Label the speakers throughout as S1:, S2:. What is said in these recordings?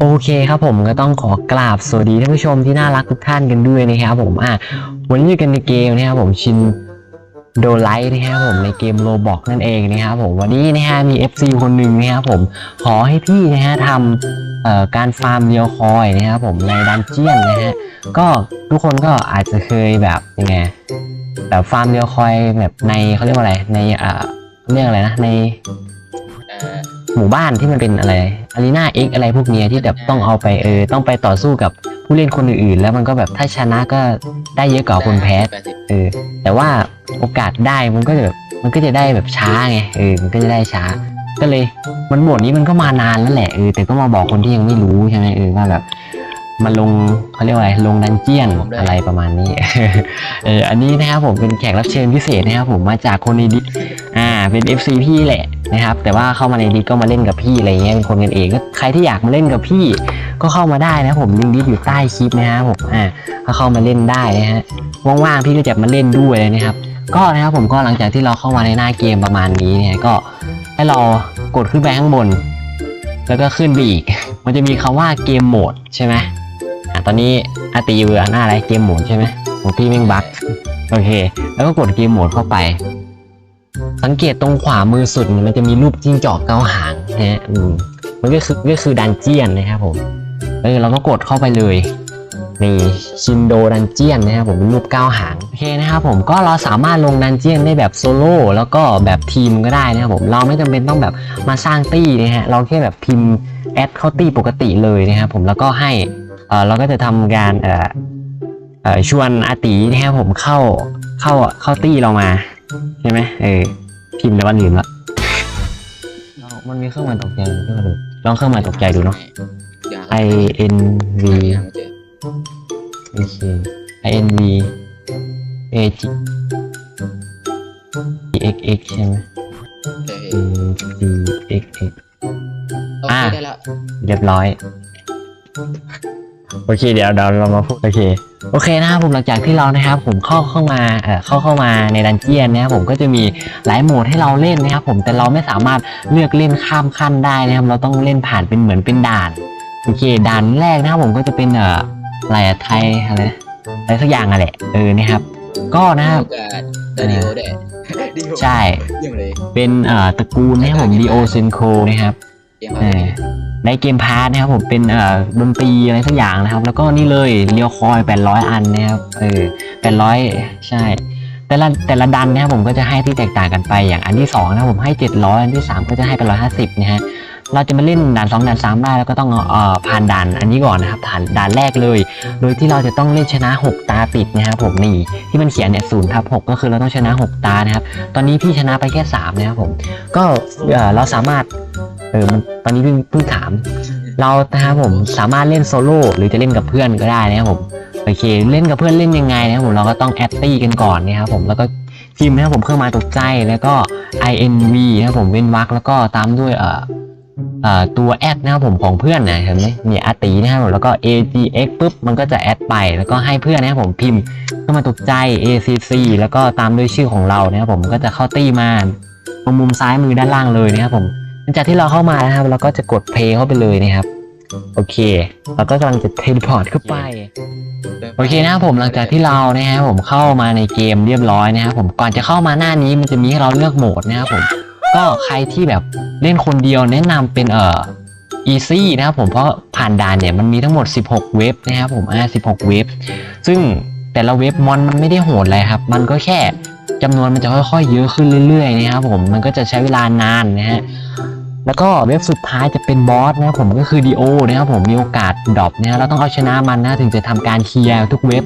S1: โอเคครับผมก็ต้องขอกราบสวัสดีท่านผู้ชมที่น่ารักทุกท่านกันด้วยนะครับผมอะวันนี้อยู่กันในเกมนะครับผมชินโดไลท์นะครับผมในเกมโลบอกนั่นเองนะครับผมวันนี้นะฮะมี FC คนหนึ่งนะครับผมขอให้พี่นะฮะทำเอ่อการฟาร์มเรียวคอยนะครับผมในดันเจียนนะฮะก็ทุกคนก็อาจจะเคยแบบยังไงแบบฟาร์มเรียวคอยแบบในเขาเรียกว่าอะไรในอ่าเรียกอะไรนะใน หมู่บ้านที่มันเป็นอะไรอารีนาเอ็กอะไรพวกเนี้ยที่แบบต้องเอาไปเออต้องไปต่อสู้กับผู้เล่นคนอื่นๆ แล้วมันก็แบบถ้าชนะก็ได้เยอะกว่าคนแพ้เออแต่ว่าโอกาสได้มันก็จะแบบมันก็จะได้แบบช้าไงเออมันก็จะได้ช้า ก็เลยมันบทนี้มันก็มานานแล้วแหละเออแต่ก็มาบอกคนที่ยังไม่รู้ใช่ไหมเออว่าแบบ มาลงเขาเรียกว่าอะไรลงดันเจียนอะไรประมาณนี้ เอออันนี้นะครับผมเป็นแขกรับเชิญพิเศษนะครับผมมาจากคนในดิสอ่าเป็น FC พี่แหละนะครับ แต่ว่าเข้ามาในดิสก็มาเล่นกับพี่อะไรเงี้ยเป็นคนกันเองก็ใครที่อยากมาเล่นกับพี่ก็เข้ามาได้นะผมลิงก์ดิสอยู่ใต้คลิปนะครับผมอ่าก็เข้ามาเล่นได้นะฮะว่างๆพี่ก็จะมาเล่นด้วยนะครับ ก็นะครับผมก็หลังจากที่เราเข้ามาในหน้าเกมประมาณนี้เนี่ยก็ให้เรากดขึ้นไปข้างบน แล้วก็ขึ้นไปอีก มันจะมีคำว่าเกมโหมดใช่ไหมอะ ตอนนี้อาตีอยู่หน้าอะไรเกมโหมดใช่ไหมของพี่แม่งบั๊กโอเค แล้วก็กดเกมโหมดเข้าไป สังเกตตรงขวามือสุดมันจะมีรูปจิ้งจอกเก้าหางนะฮะมันก็คือก็คือดันเจียนนะครับผมเออเราก็กดเข้าไปเลยนี่ชินโดดันเจียนนะครับผมเป็นรูปเก้าหางโอเคนะครับผมก็เราสามารถลงดันเจียนได้แบบโซโล่แล้วก็แบบทีมก็ได้นะครับผมเราไม่จำเป็นต้องแบบมาสร้างตี้นะฮะเราแค่แบบพิมพ์แอดเข้าตี้ปกติเลยนะครับผมแล้วก็ให้ เออเราก็จะทำการเออเออชวนอาตีนะครับผมเข้าเข้าเข้าตี้เรามาใช่ไหมเออพิมพ์แต่วันอื่นละเอามันมีเครื่องหมายตกใจอยู่ขึ้นมาดูลองเครื่องหมายตกใจดูเนาะ
S2: เดี๋ยว
S1: I N V
S2: หาไม่เจอ
S1: โอเค I N V A G X X ใช่ไหม
S2: เจอ
S1: อืม G X X
S2: โอ
S1: อ่า
S2: เคได้แล้ว
S1: เรียบร้อย โอเคเดี๋ยวเราเรามาพูดโอเคโอเคนะครับผมหลังจากที่เรานะครับผมเข้าเข้ามาเอ่อเข้าเข้ามาในดันเจียนนะครับผมก็จะมีหลายโหมดให้เราเล่นนะครับผมแต่เราไม่สามารถเลือกเล่นข้ามขั้นได้นะครับเราต้องเล่นผ่านเป็นเหมือนเป็นด่านโอเคด่านแรกนะครับผมก็จะเป็นเอ่ออะไรอะไทยอะไรนะอะไรสักอย่างอะแหละเออนะครับ ก็นะครับ
S2: โอกาสดาดิโอด้วยดิโอ
S1: ใช่
S2: เยี่ยมเลย
S1: เป็นเอ่อตระกูลนะครับผมดีโอเซนโคนะครับ
S2: เยี่ยม
S1: เอ
S2: มาก
S1: อ ในเกมพาร์ทนะครับผมเป็นเอ่อดนตรีอะไรสักอย่างนะครับ แล้วก็นี่เลยเรียวคอย 800 อันนะครับเออ800 ใช่ แต่ละแต่ละดันนะครับผมก็จะให้ที่แตกต่างกันไปอย่างอันที่2นะผมให้ 700 อันที่ 3 ก็จะให้850นะฮะ เราจะมาเล่นด่าน2ด่าน3ได้แล้วก็ต้องเอ่อผ่านด่านอันนี้ก่อนนะครับผ่านด่านแรกเลย โดยที่เราจะต้องเล่นชนะ 6 ตาติดนะครับผมนี่ที่มันเขียนเนี่ยศูนย์ทับหก็คือเราต้องชนะ 6 ตานะครับ ตอนนี้พี่ชนะไปแค่3นะครับผมก็เอ่อเราสามารถเออมันตอนนี้เพิ่งเพิ่งถาม เรานะครับผมสามารถเล่นโซโล่หรือจะเล่นกับเพื่อนก็ได้นะครับผมโอเคเล่นกับเพื่อนเล่นยังไงนะครับผมเราก็ต้องแอดตี้กันก่อนนะครับผมแล้วก็พิมพ์นะครับผมเครื่องหมายตกใจแล้วก็ inv นะครับผมเว้นวรรคแล้วก็ตามด้วยเอ่อ ตัวแอดนะครับผมของเพื่อนนะเห็นไหมเนี่ยอาตีนะครับผมแล้วก็ agx ปุ๊บมันก็จะแอดไปแล้วก็ให้เพื่อนนะครับผมพิมพ์เครื่องหมาตกใจ acc แล้วก็ตามด้วยชื่อของเรานะครับผมก็จะเข้าตี้มาตรงมุมซ้ายมือด้านล่างเลยนะครับผมหลังจากที่เราเข้ามานะครับเราก็จะกดเพย์เข้าไปเลยนะครับโอเคเราก็กำลังจะเทเลพอร์ตเข้าไปโอเคนะครับผมหลังจากที่เรานะครับผมเข้ามาในเกมเรียบร้อยนะครับผมก่อนจะเข้ามาหน้านี้มันจะมีให้เราเลือกโหมดนะครับผม ก็ใครที่แบบเล่นคนเดียวแนะนำเป็นเอ่อ easy นะครับผมเพราะผ่านด่านเนี่ยมันมีทั้งหมด 16 เว็บนะครับผมอ่า16 เว็บ ซึ่งแต่ละเว็บมอนมันไม่ได้โหดอะไรครับ มันก็แค่จำนวนมันจะค่อยๆ เยอะขึ้นเรื่อยๆนะครับผมมันก็จะใช้เวลานานนะฮะแล้วก็เว็บสุดท้ายจะเป็นบอสนะครับผมก็คือดีโอนะครับผมมีโอกาสดรอปนะฮะเราต้องเอาชนะมันนะถึงจะทำการเคลียร์ทุกเว็บ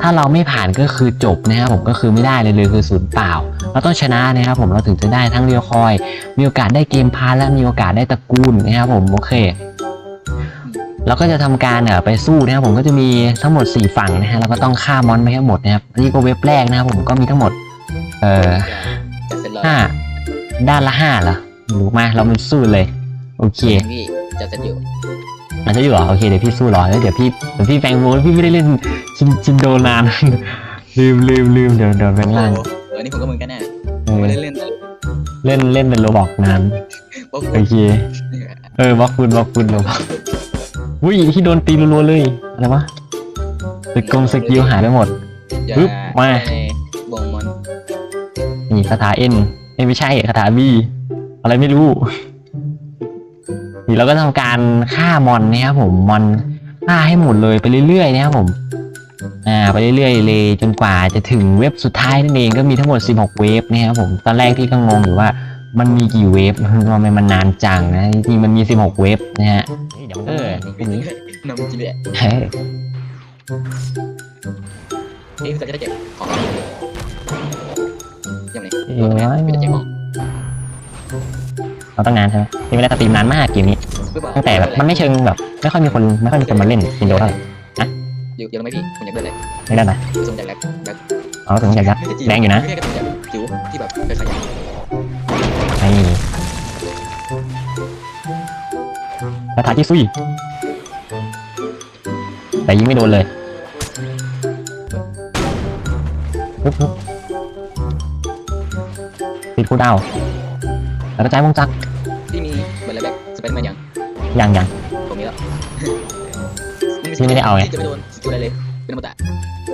S1: ถ้าเราไม่ผ่านก็คือจบนะครับผมก็คือไม่ได้เลยเลยคือศูนย์เปล่า เราต้องชนะนะครับผมเราถึงจะได้ทั้งเรียวคอย มีโอกาสได้เกมพาร์ทและมีโอกาสได้ตระกูลนะครับผมโอเคเราก็จะทำการเอ่อไปสู้นะครับผมก็จะมีทั้งหมด 4 ฝั่งนะฮะแล้วก็ต้องฆ่ามอนไปให้หมดนะครับอันนี่ก็เว็บแรกนะครับผมก็มีทั้งหมด เอ่อ
S2: จะเสร็จแล้ว
S1: ห้าด้านละห้าเหรอรู้มาเรามันสู้เลย โอเค
S2: พี่จะเสร็จอยู่
S1: มันจะอยู่เหรอโอเคเดี๋ยวพี่สู้รอแล้วเดี๋ยวพี่เดี๋ยวพี่แฟงโมพี่ไม่ได้เล่นชินชินโดนานลืมลืมลืมเดี๋ยวเดี๋ยวแฟงล่าง
S2: โอ้โหอั นนี้ผมก็เหมือนกันแน่
S1: เออ
S2: ไม่ได้เล่นแต่
S1: เล่นเล่นเป็นโรบอกนาน
S2: บอก
S1: โอเคเออบล็อกคุณบล็อกคุณโรบอกอุ้ยที่โดนตีรัวๆเลยอะไรวะสกงสกิลหายไปหมด
S2: อย่า
S1: ปึ๊บมา
S2: ในบ่งมอน
S1: นี่คาถาเอ็นไม่ใช่คาถาบีอะไรไม่รู้ นี่เราก็ทำการฆ่ามอนนะครับผมมอนฆ่าให้หมดเลยไปเรื่อยๆนะครับผม อ่าไปเรื่อยๆเลยจนกว่าจะถึงเว็บสุดท้ายนั่นเองก็มีทั้งหมด 16 เวฟนะครับผมตอนแรกพี่ก็งงอยู่ว่ามันมีกี่เวฟทำไมมันนานจังนะจริงๆมันมี 16 เวฟนะฮะเออนี่คือนี้
S2: นมจีเบะ
S1: เฮ้ย
S2: เอ๊ะพี่จะได้เก็บของยังไง
S1: เอ้ย
S2: พี่จะเก็บของ
S1: เราต้องนานใช่ไหมนี่ไม่ได้สตรีมนานมากเกมนี้
S2: ปึ๊บอะ
S1: ตั้งแต่แบบมันไม่เชิงแบบไม่ค่อยมีคนไม่ค่อยมีคนมาเล่นวินโดว์เท่าไหร่
S2: เดี๋ยวเดี๋ยวลงไหมพี่ผมอยากได้เลย
S1: ไม่ได้นะ
S2: สมจากแล็กแล็ก
S1: เอาถึงอยากยัดแรงอยู่นะ
S2: ไม่ใช่กระตุ้นจากจิ๋วที่แบบเคยขยัน
S1: ไอ้คาถาที่ซุยแต่ยิงไม่โดนเลยปุ๊บปุ๊บติดคูลดาวน์แล้วกระจายวงจักร
S2: ที่มีเบลแบ็กสไปเดอร์แมนยัง
S1: ยังยัง
S2: ผมมีแล้ว
S1: พี่ไม่ได้เอาไง
S2: จะไม่โดนสกิล อะไรเลย เป็นอมตะ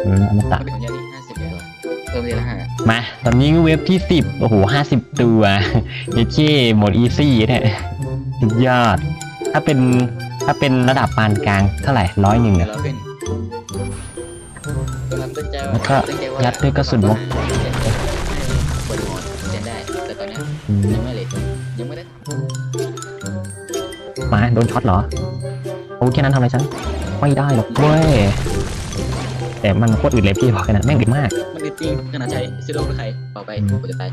S1: อืมอมตะ
S2: มันเป็นของยาดีห้าสิบเลยเหรอเพิ่มเลยละห้า
S1: มา ตอนนี้เว็บที่สิบโอ้โหห้าสิบตัวเยเช่หมดอีซี่เนี่ยสุดยอด ถ้าเป็นถ้าเป็นระดับปานกลางเท่าไหร่ร้อยหนึ่ง
S2: เดี๋ย
S1: เนี่
S2: วยเราขึ้นตัวนั้นตั้งใจ
S1: แล้วก็ยัดด้วยกระสุนวะ
S2: บริโภคเซ็นได้ แต่ตอนเนี้ย
S1: อืม
S2: ยังไม่เลยยังไม่ได้
S1: มาโดนช็อตเหรอโอ้แค่นั้นทำอะไรฉัน ไม่ได้หรอกเว้ย แต่มันโคตรอึดเลยพี่บอกกันนะแม่งอึดมาก
S2: มันติดจริงขนาดใช้ซิโร่หรือใครเป่าไปกูจะตาย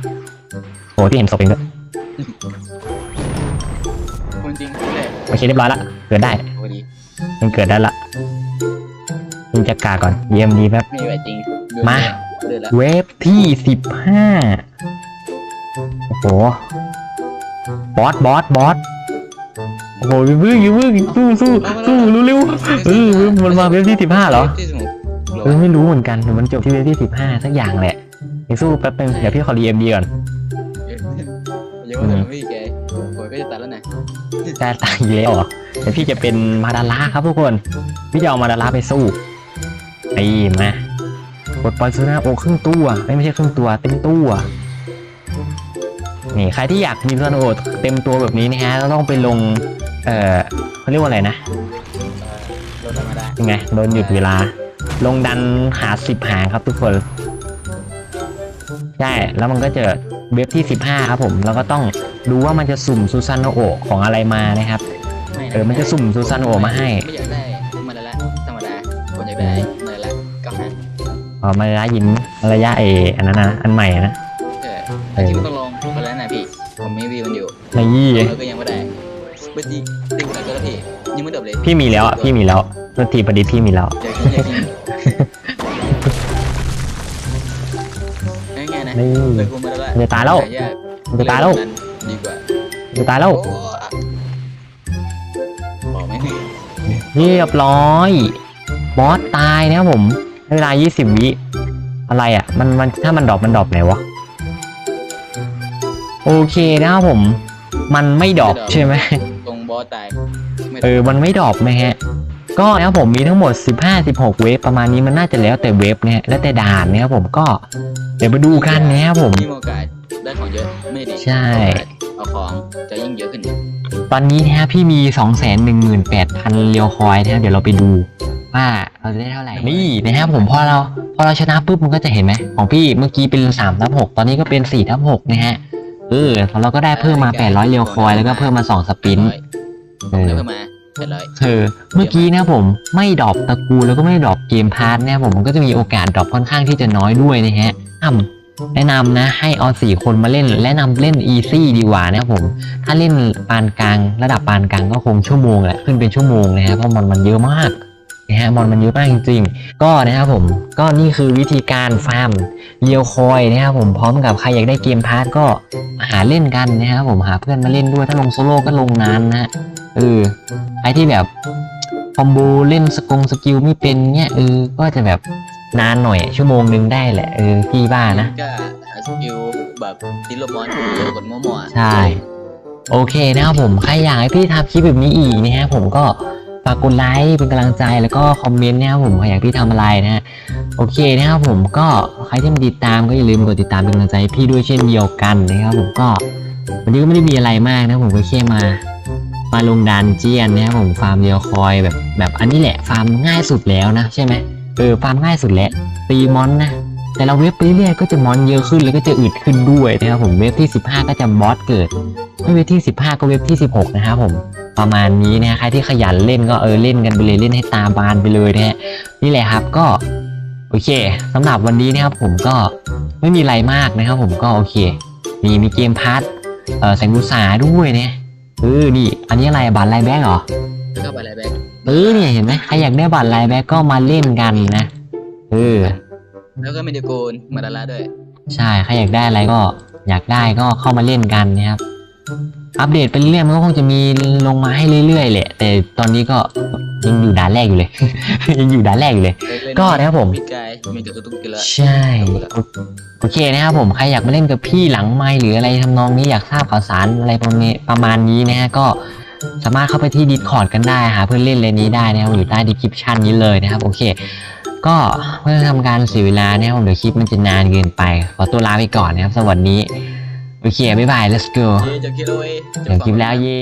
S1: โอ้พี่เห็นศพเองด้วย
S2: คนจริงเลย
S1: โอเคเรียบร้อยละเกิดได้
S2: พอดี
S1: มันเกิดได้ละยิงจักกาก่อนเยี่ยมดีแบบ
S2: ไม่ไหวจริง
S1: มา
S2: เดินละ
S1: เวฟที่สิบห้าโอ้โหบอสบอสบอสโอ้โหอย่าพึ่งอย่าพึ่งสู้สู้สู้เร็วๆเออมันมาเวฟที่สิบห้าเหรอ
S2: ที่สมอง
S1: เออไม่รู้เหมือนกันเดี๋ยวมันจบที่เวฟที่สิบห้าสักอย่างแหละเดี๋ยวสู้แป๊บนึงเดี๋ยวพี่ขอรีเอ็มดีก่อน
S2: เยอะเลยไม่แกโอยก็จะตัดแล้วนะ
S1: ได้ตังค์เยอะเหรอเดี๋ยวพี่จะเป็นมาดาราครับทุกคน พี่จะเอามาดาราไปสู้ไอ้มากดปล่อยซูนาโอครึ่งตัวไม่ไม่ใช่ครึ่งตัวเต็มตัวนี่ใครที่อยากมีซูนาโอเต็มตัวแบบนี้นะฮะก็ต้องไปลง เอ่อเขาเรียกว่าอะไรนะ
S2: โดนธรรมดา
S1: ยังไงโดนหยุดเวลา ลงดันหาสิบหางครับทุกคนใช่แล้วมันก็จะเว็บที่ 15 ครับผม แล้วก็ต้องดูว่ามันจะสุ่มซูซานโนโอะของอะไรมานะครับ เออ มันจะสุ่มซูซานโอะมาให้
S2: ไม่อยากได้มาละละธรรมดาคนอยากได้มาละละเก้าห้า
S1: อ๋อมาระยะยินมาระยะเออันนั้นนะอันใหม่นะ
S2: เออจริงต้องลองมาแล้วนะพี่ ผมมีวิวมันอยู่
S1: ในยี่
S2: แล้วก็ยังไม่ได้เมื่อกี้ติวไหนก็แล้วพี่ยังไม่เดิมเลย
S1: พี่มีแล้วอะพี่มีแล้วรถทีประดิษฐ์พี่มีแล้ว
S2: อยากกินอยากกิน ง่ายๆนะ
S1: นี่
S2: เลยกูมาแล้ว
S1: มันจะตายแล้ว
S2: ยาก
S1: มันจะตายแล้ว
S2: ดีกว่า
S1: มันจะตายแล้ว
S2: โอ้อะบอกไหม
S1: เรียบร้อย บอสตายนะครับผมในเวลา 20 วิ อะไรอะ มันมันถ้ามันดรอปมันดรอปไหนวะ โอเคนะครับผม มันไม่ดรอปใช่ไหม
S2: ตรงบอสตายไม่
S1: เออ มันไม่ดรอปนะฮะ ก็นะครับผมมีทั้งหมด 15-16 เวฟประมาณนี้มันน่าจะแล้วแต่เวฟเนี่ยแล้วแต่ด่านนะครับผมก็เดี๋ยวมาดูกันนะครับผม
S2: ยิ่งโอกาสได้ของเยอะไม่ดี
S1: ใช่
S2: เอาของจะยิ่งเยอะขึ้น
S1: ตอนนี้นะฮะพี่มี 218,000เรียวคอยนะครับเดี๋ยวเราไปดูว่าเราจะได้เท่าไหร่นี่นะครับผมพอเราพอเราชนะปุ๊บมันก็จะเห็นไหมของพี่เมื่อกี้เป็น3ทับ6ตอนนี้ก็เป็น4ทับ6นะฮะเออเราก็ได้เพิ่มมา 800เรียวคอยแล้วก็เพิ่มมา 2 สปิน
S2: เออเพิ่มมา แปดร้อย
S1: เออเมื่อกี้นะผมไม่ดรอปตระกูลแล้วก็ไม่ดรอปเกมพาร์ทเนี่ยผมมันก็จะมีโอกาสดรอปค่อนข้างที่จะน้อยด้วยนะฮะอ้ำแนะนำนะให้เอาสี่คนมาเล่น แนะนำเล่นอีซี่ดีกว่านะครับผม ถ้าเล่นปานกลาง ระดับปานกลางก็คงชั่วโมงแหละขึ้นเป็นชั่วโมงนะฮะเพราะมันมันเยอะมาก นะฮะมอนมันเยอะมากจริง ๆ ก็นะครับผมก็นี่คือวิธีการฟาร์มเรียวคอยนะครับผมพร้อมกับใครอยากได้เกมพาร์ทก็หาเล่นกันนะครับผมหาเพื่อนมาเล่นด้วยถ้าลงโซโล่ก็ลงนานนะฮะเออไอที่แบบคอมโบเล่นสกงสกิลไม่เป็นเนี่ยเออก็จะแบบนานหน่อยชั่วโมงนึงได้แหละเออพี่บ้านะ
S2: ก็สกิลแบบติลมอนเยอะกดมั่วๆ
S1: ใช่โอเคนะครับผมใครอยากให้พี่ทำคลิปแบบนี้อีกนะฮะผมก็ ฝากกดไลค์เป็นกำลังใจแล้วก็คอมเมนต์นะครับผมอยากพี่ทำอะไรนะฮะโอเคนะครับผมก็ใครที่มาติดตามก็อย่าลืมกดติดตามเป็นกำลังใจพี่ด้วยเช่นเดียวกันนะครับผมก็วันนี้ก็ไม่ได้มีอะไรมากนะผมก็แค่มามาลงดันเจียนนะครับผมฟาร์มเดียวคอยแบบแบบอันนี้แหละฟาร์มง่ายสุดแล้วนะใช่ไหมเออฟาร์มง่ายสุดแล้วตีมอนนะ แต่เราเว็บไปเรื่อยๆก็จะมอนเยอะขึ้นแล้วก็จะอึดขึ้นด้วยนะครับผมเว็บที่ 15 ก็จะบอสเกิดไม่เว็บที่ 15 ก็เว็บที่ 16 นะครับผมประมาณนี้นะฮะใครที่ขยันเล่นก็เออเล่นกันไปเลยเล่นให้ตาบานไปเลยนะฮะนี่แหละครับก็โอเคสำหรับวันนี้นะครับผมก็ไม่มีอะไรมากนะครับผมก็โอเคมีมีเกมพาร์ทเออแสงมุสาด้วยเนี่ยเออนี่อันนี้อะไรบัตรไลน์แบ็กเหรอ
S2: แล้วก็ไปอะไรแบ็ค
S1: เออเนี่ยเห็นไหมใครอยากได้บัตรไลน์แบ็กก็มาเล่นกันนะเออ
S2: แล้วก็เมดิโกนมาดาราด้วย
S1: ใช่ใครอยากได้อะไรก็อยากได้ก็เข้ามาเล่นกันนะครับ อัปเดตไปเรื่อยๆมันก็คงจะมีลงมาให้เรื่อยๆแหละ แต่ตอนนี้ก็ยังอยู่ด่านแรกอยู่เลย ยังอยู่ด่านแรกอยู่เลย ก็นะครับผม
S2: มีกายมีกระตุ้นกันแล้ว
S1: ใช่โอโอเคนะครับผม ใครอยากมาเล่นกับพี่หลังไมค์หรืออะไรทำนองนี้อยากทราบข่าวสารอะไรประมาณประมาณนี้นะฮะก็สามารถเข้าไปที่ Discord กันได้หาเพื่อนเล่นเลนนี้ได้นะครับอยู่ใต้ description นี้เลยนะครับ โอเค ก็เพื่อทำการเสียเวลาเนี่ยผมเดี๋ยวคลิปมันจะนานเกินไป ขอตัวลาไปก่อนนะครับสวัสดีโอเคบ๊ายบาย let's go
S2: เย้จบคลิปแล้วเว้ย
S1: เดี๋ยวคลิปแล้วเย่